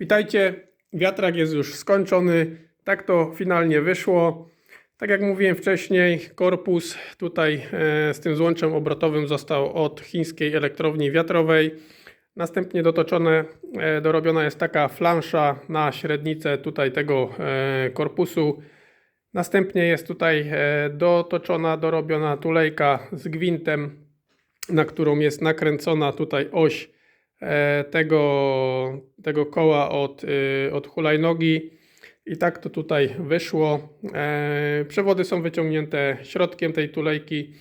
Witajcie, wiatrak jest już skończony. Tak to finalnie wyszło. Tak jak mówiłem wcześniej, korpus tutaj e, z tym złączem obrotowym został od chińskiej elektrowni wiatrowej. Następnie dotoczone, e, dorobiona jest taka flansza na średnicę tutaj tego e, korpusu. Następnie jest tutaj e, dotoczona, dorobiona tulejka z gwintem, na którą jest nakręcona tutaj oś e, tego, tego koła od, y, od hulajnogi. I tak to tutaj wyszło. E, Przewody są wyciągnięte środkiem tej tulejki,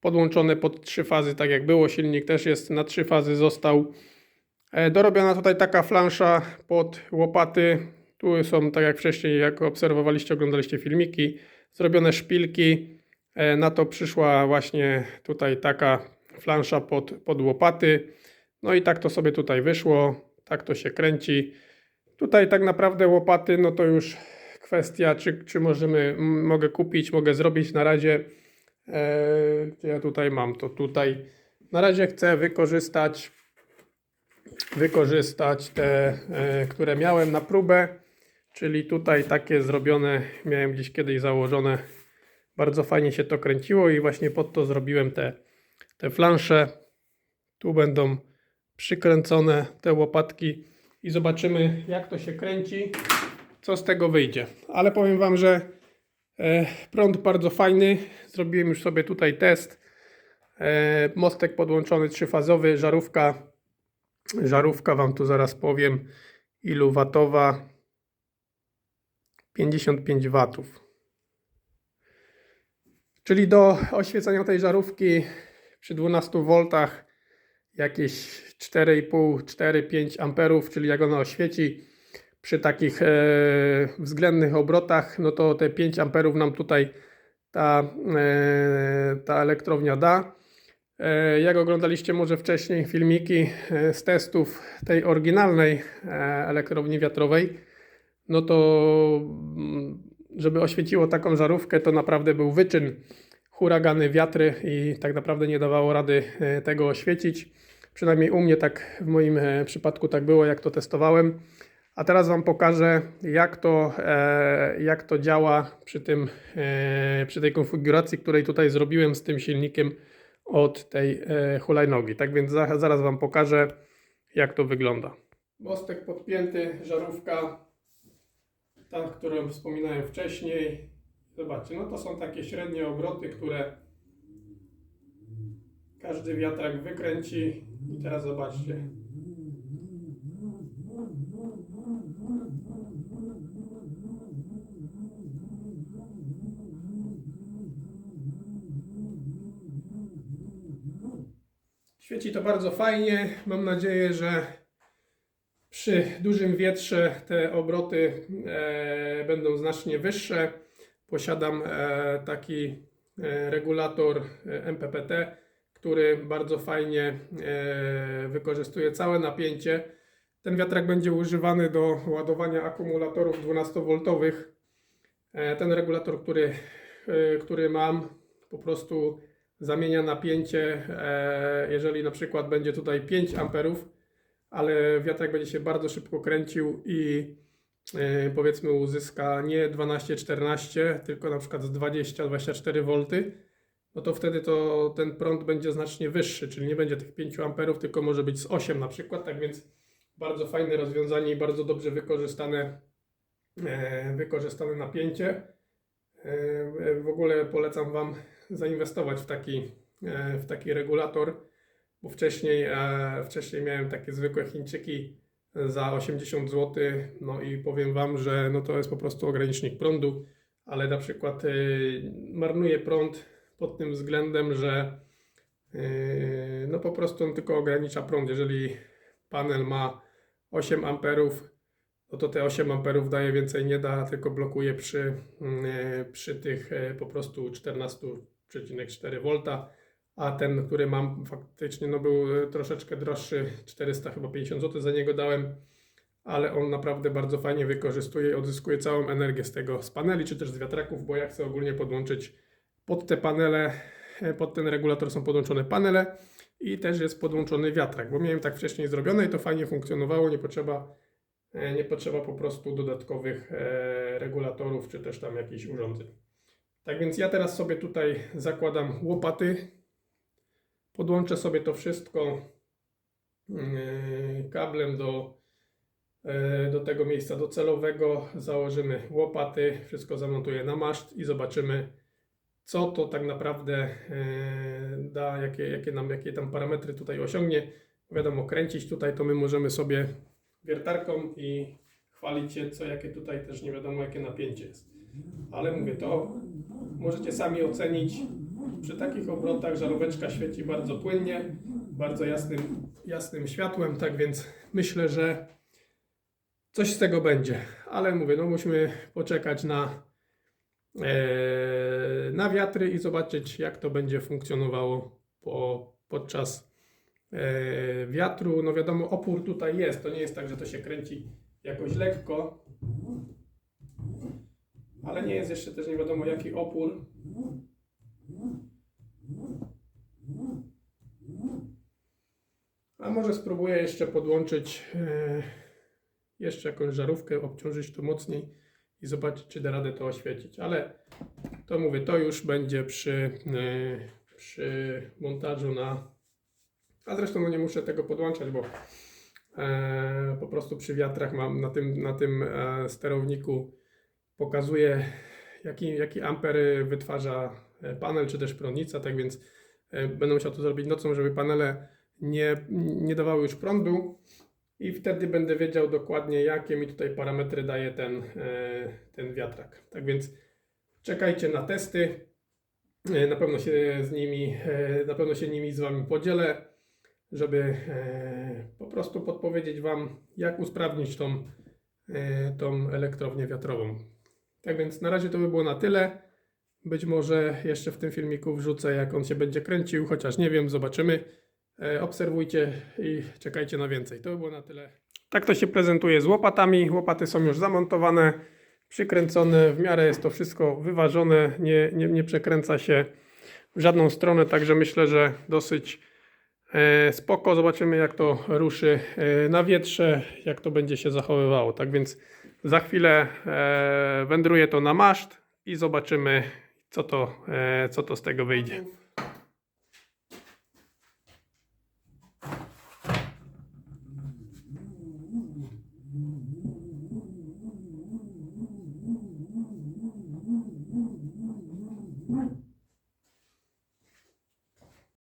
podłączone pod trzy fazy, tak jak było. Silnik też jest na trzy fazy został. E, Dorobiona tutaj taka flansza pod łopaty. Tu są, tak jak wcześniej, jak obserwowaliście, oglądaliście filmiki, zrobione szpilki. E, Na to przyszła właśnie tutaj taka flansza pod, pod łopaty. No i tak to sobie tutaj wyszło. Tak to się kręci. Tutaj tak naprawdę łopaty, no to już kwestia, czy, czy możemy, mogę kupić, mogę zrobić. Na razie, e, ja tutaj mam to tutaj. Na razie chcę wykorzystać, wykorzystać te, e, które miałem na próbę, czyli tutaj takie zrobione, miałem gdzieś kiedyś założone. Bardzo fajnie się to kręciło i właśnie pod to zrobiłem te, te flansze. Tu będą przykręcone te łopatki i zobaczymy jak to się kręci, co z tego wyjdzie. Ale powiem Wam, że e, prąd bardzo fajny. Zrobiłem już sobie tutaj test. E, mostek podłączony trzyfazowy, żarówka. Żarówka Wam tu zaraz powiem ilu watowa. 55 watów. Czyli do oświecenia tej żarówki przy 12 V jakieś 4,5, 4-5 amperów, czyli jak ona oświeci przy takich e, względnych obrotach, no to te 5 amperów nam tutaj ta, e, ta elektrownia da. E, jak oglądaliście może wcześniej filmiki e, z testów tej oryginalnej e, elektrowni wiatrowej, no to mm, żeby oświeciło taką żarówkę, to naprawdę był wyczyn huragany, wiatry i tak naprawdę nie dawało rady e, tego oświecić. Przynajmniej u mnie tak w moim e, przypadku tak było, jak to testowałem. A teraz Wam pokażę, jak to, e, jak to działa przy, tym, przy tej konfiguracji, której tutaj zrobiłem z tym silnikiem od tej hulajnogi. Tak więc za, zaraz Wam pokażę, jak to wygląda. Mostek podpięty, żarówka, ta, którą wspominałem wcześniej. Zobaczcie, no to są takie średnie obroty, które każdy wiatrak wykręci. I teraz zobaczcie. Świeci to bardzo fajnie. Mam nadzieję, że przy dużym wietrze te obroty e, będą znacznie wyższe. Posiadam e, taki e, regulator MPPT, który bardzo fajnie wykorzystuje całe napięcie. Ten wiatrak będzie używany do ładowania akumulatorów 12V. E, ten regulator, który, który mam, po prostu zamienia napięcie. Jeżeli na przykład będzie tutaj 5 amperów, ale wiatrak będzie się bardzo szybko kręcił i e, powiedzmy uzyska nie 12-14, tylko na przykład z 20-24 V, no to wtedy to ten prąd będzie znacznie wyższy, czyli nie będzie tych 5 amperów, tylko może być z 8 na przykład, tak więc bardzo fajne rozwiązanie i bardzo dobrze wykorzystane, e, wykorzystane napięcie. E, W ogóle polecam Wam zainwestować w taki, w taki regulator, bo wcześniej, e, wcześniej miałem takie zwykłe Chińczyki za 80 zł, no i powiem Wam, że no to jest po prostu ogranicznik prądu, ale na przykład e, marnuje prąd pod tym względem, że e, no po prostu on tylko ogranicza prąd. Jeżeli panel ma 8 amperów, no to te 8 amperów daje więcej nie da, tylko blokuje przy, mm, e, przy tych e, po prostu 14,4 V, a ten, który mam faktycznie no był e, troszeczkę droższy, 400 chyba 50 zł za niego dałem, ale on naprawdę bardzo fajnie wykorzystuje i odzyskuje całą energię z tego, z paneli czy też z wiatraków, bo ja chcę ogólnie podłączyć pod te panele, e, pod ten regulator są podłączone panele i też jest podłączony wiatrak, bo miałem tak wcześniej zrobione i to fajnie funkcjonowało, nie potrzeba, e, nie potrzeba po prostu dodatkowych regulatorów czy też tam jakichś urządzeń. Tak więc ja teraz sobie tutaj zakładam łopaty, podłączę sobie to wszystko yy, kablem do, yy, do tego miejsca docelowego, założymy łopaty, wszystko zamontuję na maszt i zobaczymy co to tak naprawdę yy, da, jakie, jakie, nam, jakie tam parametry tutaj osiągnie. Wiadomo, kręcić tutaj to my możemy sobie wiertarką i chwalić się, co jakie tutaj też nie wiadomo jakie napięcie jest. Ale mówię, to możecie sami ocenić. Przy takich obrotach żaróweczka świeci bardzo płynnie, bardzo jasnym, jasnym światłem, tak więc myślę, że coś z tego będzie. Ale mówię, no musimy poczekać na, e, na wiatry i zobaczyć, jak to będzie funkcjonowało po, podczas e, wiatru. No wiadomo, opór tutaj jest. To nie jest tak, że to się kręci jakoś lekko, ale nie jest jeszcze też nie wiadomo jaki opór. A może spróbuję jeszcze podłączyć e, jeszcze jakąś żarówkę, obciążyć to mocniej i zobaczyć, czy da radę to oświecić. Ale to mówię, to już będzie przy, e, przy montażu na. A zresztą no nie muszę tego podłączać, bo e, po prostu przy wiatrach mam na tym, na tym sterowniku pokazuje jaki, jaki amper wytwarza panel czy też prądnica, tak więc będę musiał to zrobić nocą, żeby panele nie, nie dawały już prądu i wtedy będę wiedział dokładnie jakie mi tutaj parametry daje ten, e, ten wiatrak. Tak więc czekajcie na testy. E, Na pewno się z nimi, e, na pewno się nimi z Wami podzielę, żeby po prostu podpowiedzieć Wam, jak usprawnić tą, tą elektrownię wiatrową. Tak więc na razie to by było na tyle. Być może jeszcze w tym filmiku wrzucę, jak on się będzie kręcił, chociaż nie wiem, zobaczymy. E, Obserwujcie i czekajcie na więcej. To by było na tyle. Tak to się prezentuje z łopatami. Łopaty są już zamontowane, przykręcone. W miarę jest to wszystko wyważone, nie, nie, nie przekręca się w żadną stronę, także myślę, że dosyć e, spoko. Zobaczymy, jak to ruszy e, na wietrze, jak to będzie się zachowywało. Tak więc za chwilę wędruje to na maszt i zobaczymy, co to, co to z tego wyjdzie.